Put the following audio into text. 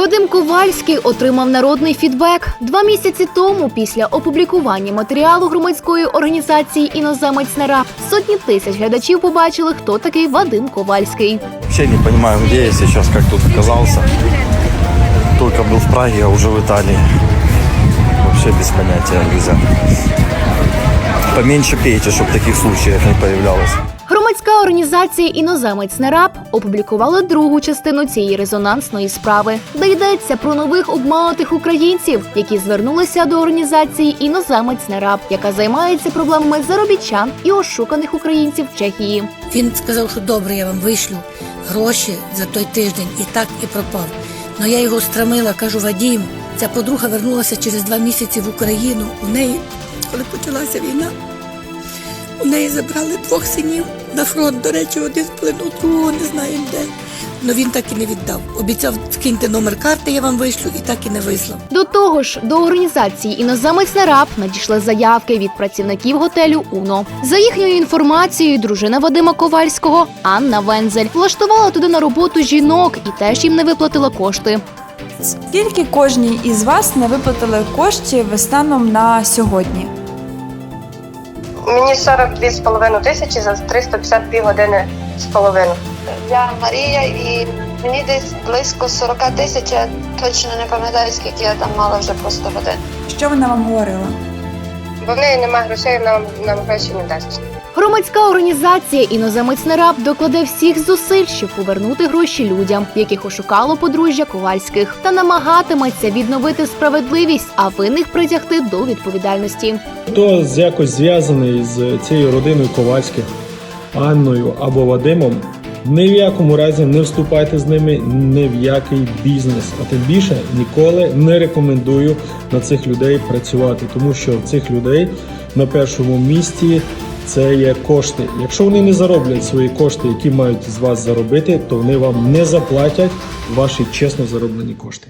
Вадим Ковальський отримав народний фідбек два місяці тому. Після опублікування матеріалу громадської організації Іноземець на раб сотні тисяч глядачів побачили, хто такий Вадим Ковальський. Вообще не понимаю, где я сейчас, как тут оказался. Только был в Праге, а уже в Италии. Вообще без понятия, друзья. Поменьше пейте, чтобы таких случаев не появлялось. Громадська організація Іноземець не раб опублікувала другу частину цієї резонансної справи, де йдеться про нових обманутих українців, які звернулися до організації Іноземець не раб, яка займається проблемами заробітчан і ошуканих українців в Чехії. Він сказав, що добре, я вам вишлю гроші за той тиждень і так і пропав. Но я його страмила, кажу, Вадім, ця подруга вернулася через два місяці в Україну. У неї, коли почалася війна, у неї забрали двох синів на фронт. До речі, один сплинув, другого не знаємо де. Но він так і не віддав. Обіцяв, скиньте номер карти, я вам вишлю, і так і не вислав. До того ж, до організації іноземець на раб надійшли заявки від працівників готелю Уно. За їхньою інформацією, дружина Вадима Ковальського Анна Вензель влаштувала туди на роботу жінок і теж їм не виплатила кошти. Скільки кожній із вас не виплатили коштів станом на сьогодні? Мені 42,5 тисячі за 352 години з половиною. Я Марія і мені десь близько 40 тисяч, я точно не пам'ятаю, скільки я там мала вже просто годин. Що вона вам говорила? Бо в неї немає грошей, нам, нам гроші не дасть. Громадська організація Іноземець не раб докладе всіх зусиль, щоб повернути гроші людям, яких ошукало подружжя Ковальських, та намагатиметься відновити справедливість, а винних притягти до відповідальності. Хто якось зв'язаний з цією родиною Ковальських, Анною або Вадимом, ні в якому разі не вступайте з ними ні в який бізнес. А тим більше ніколи не рекомендую на цих людей працювати, тому що цих людей на першому місці це є кошти. Якщо вони не зароблять свої кошти, які мають з вас заробити, то вони вам не заплатять ваші чесно зароблені кошти.